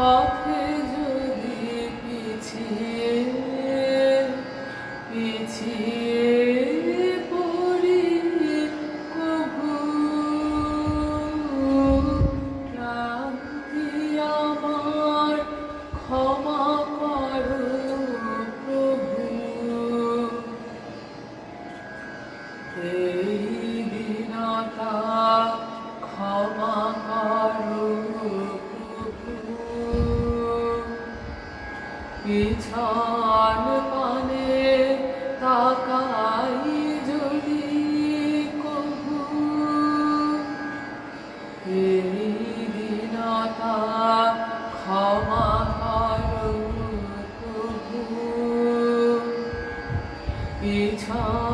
Welcome. পিছন পানে তাকাই যদি কবু। এই দিনতা ক্ষমা করু প্রভু। পিছন